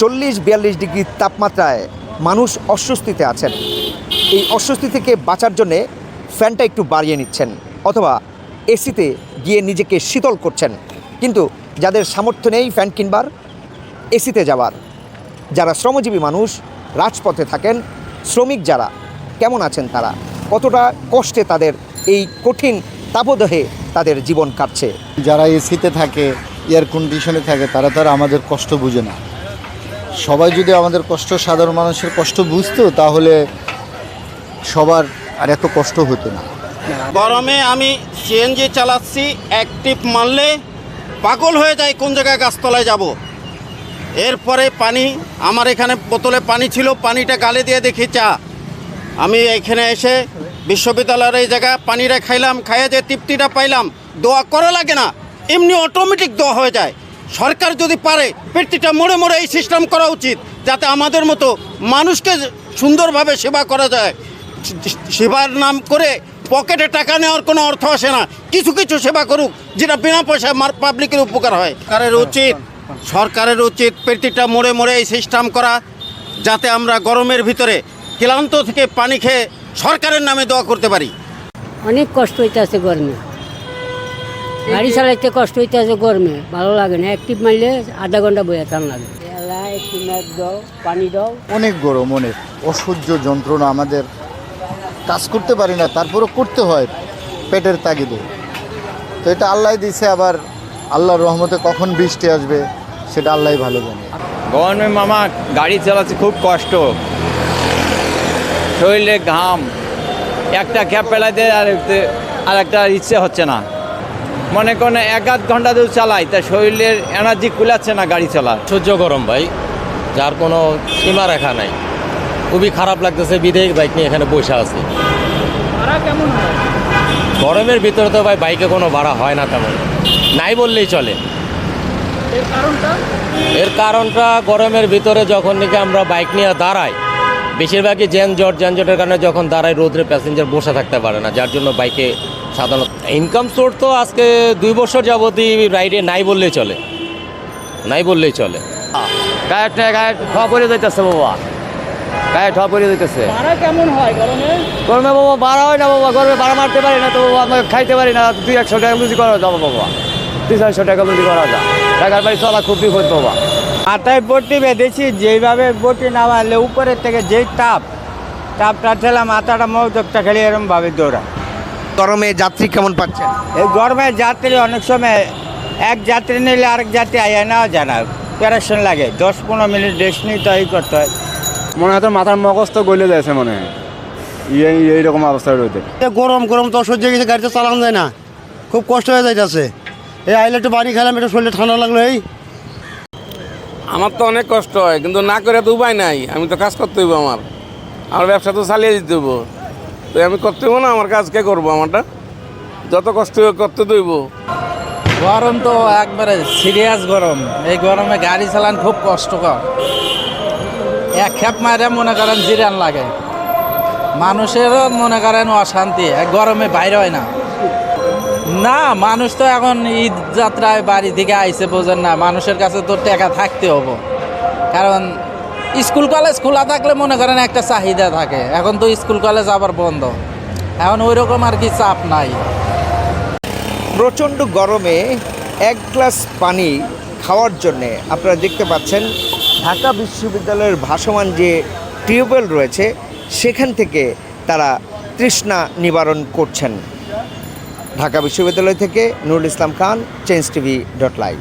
চল্লিশ বিয়াল্লিশ ডিগ্রি তাপমাত্রায় মানুষ অস্বস্তিতে আছেন। এই অস্বস্তি থেকে বাঁচার জন্যে ফ্যানটা একটু বাড়িয়ে নিচ্ছেন, অথবা এসিতে গিয়ে নিজেকে শীতল করছেন। কিন্তু যাদের সামর্থ্য নেই ফ্যান কিনবার, এসিতে যাওয়ার। যারা শ্রমজীবী মানুষ, রাজপথে থাকেন, শ্রমিক যারা, কেমন আছেন তারা? কতটা কষ্টে তাদের এই কঠিন তাপদহে তাদের জীবন কাটছে? যারা এসিতে থাকে, এয়ার কন্ডিশনে থাকে, তারা তো আর আমাদের কষ্ট বুঝে না। সবাই যদি আমাদের কষ্ট, সাধারণ মানুষের কষ্ট বুঝতো, তাহলে সবার আর এত কষ্ট হতো না। গরমে আমি সিএনজি চালাচ্ছি অ্যাক্টিভ মারলে পাগল হয়ে যায় কোন জায়গায় গাছতলায় যাব। এরপরে পানি, আমার এখানে বোতলে পানি ছিল, পানিটা গালে দিয়ে দেখি, চা, আমি এখানে এসে বিশ্ববিদ্যালয়ের এই জায়গা পানিটা খাইলাম, খাইয়ে যে তৃপ্তিটা পাইলাম, দোয়া করা লাগে না, এমনি অটোমেটিক দোয়া হয়ে যায়। সরকার যদি পারে প্রতিটা মোড়ে মোড়ে এই সিস্টেম করা উচিত যাতে আমাদের মতো মানুষকে সুন্দরভাবে সেবা করা যায়। সেবার নাম করে পকেটে টাকা নেওয়ার কোনো অর্থ আসে না। কিছু কিছু সেবা করুক যেটা বিনা পয়সায় পাবলিকের উপকার হয়। সরকারের উচিত সরকারের উচিত প্রতিটা মোড়ে মোড়ে এই সিস্টেম করা যাতে আমরা গরমের ভিতরে ক্লান্ত থেকে পানি খেয়ে সরকারের নামে দোয়া করতে পারি। অনেক কষ্ট হইতেছে গরমে। গাড়ি চালাইতে কষ্ট হইতেছে গরমে ভালো লাগে না। অ্যাক্টিভ মারলে আধা ঘণ্টা বইয়া টান লাগে। এলা একটু দাও পানি দাও। অনেক গরম অনেক। অসহ্য যন্ত্রণা আমাদের। কাজ করতে পারি না তারপরও করতে হয় পেটের তাগিদে। তো এটা আল্লাহ দিছে আবার আল্লাহর রহমতে কখন বৃষ্টি আসবে সেটা আল্লাহ ভালো জানে। গরমে মামা গাড়ি চালাচ্ছে খুব কষ্ট। শরীরে ঘাম একটা ক্যাব পেলাইতে আর আর একটা ইচ্ছে হচ্ছে না। মনে করেন এক আধ ঘণ্টা যদি চালাই তা শরীরের এনার্জি কুলাচ্ছে না গাড়ি চালা সহ্য গরম ভাই যার কোনো সীমা রেখা নাই। খুবই খারাপ লাগতেছে বিদেশ বাইক নিয়ে এখানে বসে আছি। গরমের ভিতরে তো ভাই বাইকে কোনো ভাড়া হয় না তেমন। নাই বললেই চলে। এর কারণটা গরমের ভিতরে যখন নাকি আমরা বাইক নিয়ে দাঁড়াই বেশিরভাগই যানজট যানজটের কারণে যখন দাঁড়াই রোদ্রে প্যাসেঞ্জার বসে থাকতে পারে না যার জন্য বাইকে সাধারণত ইনকাম সোর্স তো আজকে দুই বছর যাবতই রাইডে নাই বললেই চলে। নাই বললেই চলে। গায়ে গায়ে ঠোয়া পড়ে যাইতেছে বাবা। গায়ে ঠোয়া পড়ে যাইতেছে। গরমে? বাবা ভাড়া হয় না বাবা গরমে ভাড়া মারতে পারি না তো বাবা খাইতে পারি না দুই একশো টাকা লুজি করা যাব বাবা। দুই চারশো টাকা লুজি করা যা টাকার বাড়ি চলা খুব বিপদ বাবা। মাথায় বটি বেঁধেছি যেইভাবে বটি নামালে উপরের থেকে যেই তাপ তাপটা ঠেলা মাথাটা মৌতকটা খেলে এরমভাবে দৌড়া গরমে যাত্রী কেমন পাচ্ছেন? এই গরমে যাত্রী অনেক সময় এক যাত্রী নিলে আরেক যাত্রী যায় না প্যারেশন লাগে দশ পনেরো মিনিট রেস্ট নিতে এই করতে হয়। মনে হয় তো মাথার মগজ তো গলে যাচ্ছে মনে হয়। এই এইরকম অবস্থা রয়েছে। গরম গরম তো সহ্য হয়ে গেছে গাড়িতে চালানো যায় না। খুব কষ্ট হয়ে যাইতেছে। এই আইলে একটু বাড়ি খেলাম একটু শরীরে ঠান্ডা লাগল এই। আমার তো অনেক কষ্ট হয় কিন্তু না করে তো উপায় নাই আমি তো কাজ করতে হইব আমার। আমার ব্যবসা তো চালিয়ে দিতে হইব। তো আমি করতে হইব না আমার কাজ কে করব আমারটা? যত কষ্ট করতে দইব গরম তো একবারে সিরিয়াস গরম। এই গরমে গাড়ি চালান খুব কষ্টকর। এক খেপ মারে মনে করেন জিরান লাগে। মানুষেরও মনে করেন অশান্তি এক গরমে বাইরে হয় না। না, মানুষ তো এখন ঈদ যাত্রায় বাড়ি থেকে আইসে বোঝেন না, মানুষের কাছে তো টাকা থাকতে হব। কারণ স্কুল কলেজ খোলা থাকলে মনে করেন একটা চাহিদা থাকে, এখন তো স্কুল কলেজ আবার বন্ধ। এখন ওই রকম আর কি চাপ নাই। প্রচণ্ড গরমে এক গ্লাস পানি খাওয়ার জন্যে আপনারা দেখতে পাচ্ছেন, ঢাকা বিশ্ববিদ্যালয়ের ভাসমান যে টিউবওয়েল রয়েছে, সেখান থেকে তারা তৃষ্ণা নিবারণ করছেন। ঢাকা বিশ্ববিদ্যালয় থেকে Nurul Islam Khan change TV dot live